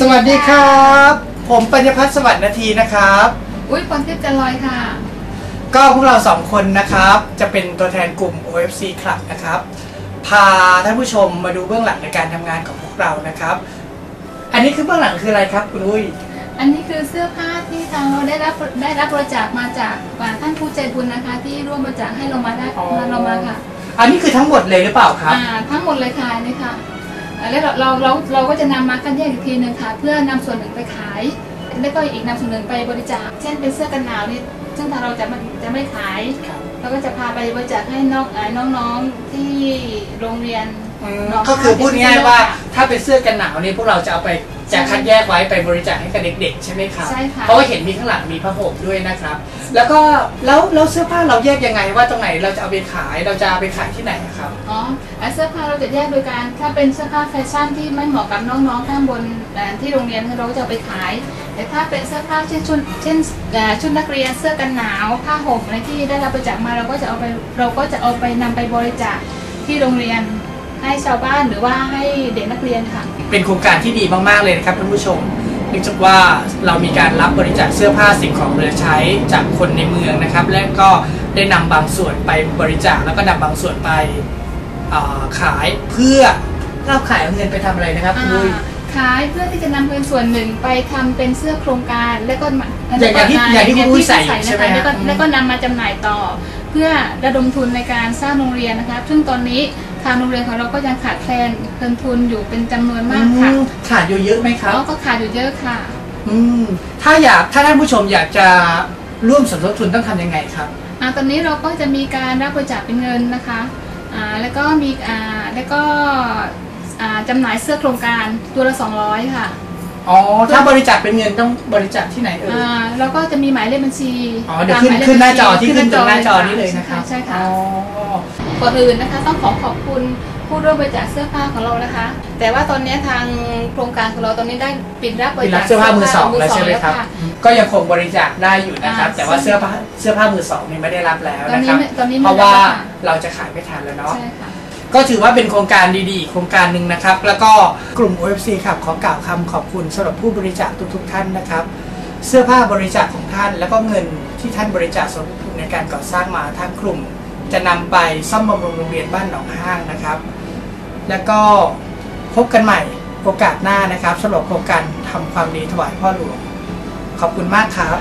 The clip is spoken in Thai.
สวัสดีครับ ผมปัญญพัฒน์สวัสดิ์นาทีนะครับ อุ้ยพรทิพย์จันลอยค่ะ ก็พวกเราสองคนนะครับ จะเป็นตัวแทนกลุ่ม OFC Club นะครับ พาท่านผู้ชมมาดูเบื้องหลังในการทำงานของพวกเรานะครับ อันนี้คือเบื้องหลังคืออะไรครับคุณอุ้ย อันนี้คือเสื้อผ้าที่ทางเราได้รับได้รับบริจาคมาจากท่านผู้ใจบุญนะคะ ที่ร่วมบริจาคให้เรามาได้อ๋อ เรามาค่ะ อันนี้คือทั้งหมดเลยหรือเปล่าครับ อ่าทั้งหมดเลยค่ะนี่ค่ะอ่า แล้วเราเราเราเราก็จะนำมากันแยกอีกทีหนึ่งค่ะ เพื่อนำส่วนหนึ่งไปขาย แล้วก็อีกนำส่วนหนึ่งไปบริจาค เช่นเป็นเสื้อกันหนาวนี่ซึ่งทางเราจะไม่จะไม่ขายครับเราก็จะพาไปบริจาคให้น้องอ่าน้องๆที่โรงเรียนอืมน้องก็คือพูดง่ายๆว่าค่ะถ้าเป็นเสื้อกันหนาวนี่พวกเราจะเอาไป จะคัดแยกไว้ไปบริจาคให้กับเด็กๆ ใช่ไหมครับใช่ค่ะ เพราะว่าเห็นมีข้างหลังมีผ้าห่มด้วยนะครับ แล้วก็แล้วแล้วเสื้อผ้าเราแยกยังไงว่าตรงไหนเราจะเอาไปขายเราจะเอาไปขายที่ไหนอะครับ อ๋ออะเสื้อผ้าเราจะแยกโดยการถ้าเป็นเสื้อผ้าแฟชั่นที่ไม่เหมาะกับน้องๆข้างบนอ่าที่โรงเรียนเราก็จะเอาไปขาย แต่ถ้าเป็นเสื้อผ้าเช่นชุดเช่นอ่าชุดนักเรียนเสื้อกันหนาวผ้าห่มอะไรที่ได้รับบริจาคมาเราก็จะเอาไปเราก็จะเอาไปนำไปบริจาคที่โรงเรียน ให้ชาวบ้านหรือว่าให้เด็กนักเรียนค่ะ เป็นโครงการที่ดีมากๆเลยนะครับท่านผู้ชมเนื่องจากว่าเรามีการรับบริจาคเสื้อผ้าสิ่งของเหลือใช้จากคนในเมืองนะครับ และก็ได้นำบางส่วนไปบริจาคแล้วก็นำบางส่วนไปเอ่อขายเพื่อเราขายเอาเงินไปทำอะไรนะครับคุณลุยอ่าขายเพื่อที่จะนำเงินส่วนหนึ่งไปทำเป็นเสื้อโครงการ แล้วก็มาอย่างอย่างที่อย่างที่คุณอุ้ยใส่อยู่ใช่ไหมนะคะแล้วก็ฮะแล้วก็นำมาจำหน่ายต่อ เพื่อระดมทุนในการสร้างโรงเรียนนะคะ ซึ่งตอนนี้ทางโรงเรียนของเราก็ยังขาดแคลนเงินทุนอยู่เป็นจำนวนมากค่ะอืมขาดอยู่เยอะไหมครับแล้วก็ขาดอยู่เยอะค่ะ อืมถ้าอยากถ้าท่านผู้ชมอยากจะร่วมสมทบทุนต้องทำยังไงครับอ่าตอนนี้เราก็จะมีการรับบริจาคเป็นเงินนะคะอ่าแล้วก็มีอ่าแล้วก็อ่าจำหน่ายเสื้อโครงการตัวละ 200 ค่ะ อ๋อ ถ้าบริจาคเป็นเงินต้องบริจาคที่ไหนเอ่ย อ่าแล้วก็จะมีหมายเลขบัญชีอ๋อเดี๋ยวตมขึ้นมายเลขขึ้นหน้าจอบัญชีที่ขึ้นตรงหน้าจอค่ะนี้เลยนะครับใช่ค่ะอ๋อ ก่อนอื่นนะคะ ต้องขอขอบคุณผู้ร่วมบริจาคเสื้อผ้าของเรานะคะ แต่ว่าตอนนี้ทางโครงการของเราตอนนี้ได้ปิดรับบเป็รินจารัคบเสื้อผ้ามือสองแล้วใช่ไหมครับแล้วะก็ยังคงบริจาคได้อยู่นะครับ อ่าแต่ว่าเสื้อผ้าเสื้อผ้ามือสองนี่ไม่ได้รับแล้วตอนนะนี้ครับไม่ตอนนี้ไม่เพราะว่ารับแล้วค่ะ เราจะขายไม่ทันแล้วเนาะ ใช่ค่ะ ก็ถือว่าเป็นโครงการดีๆ โครงการหนึ่งนะครับ แล้วก็กลุ่ม OFC ครับขอกล่าวคำขอบคุณสำหรับผู้บริจาคทุกๆท่านนะครับ เสื้อผ้าบริจาคของท่าน แล้วก็เงินที่ท่านบริจาคสมทบในการก่อสร้างมาทางกลุ่ม จะนำไปซ่อมบำรุงโรงเรียนบ้านหนองห้างนะครับ แล้วก็พบกันใหม่โอกาสหน้านะครับสำหรับโครงการทำความดีถวายพ่อหลวง ขอบคุณมากครับ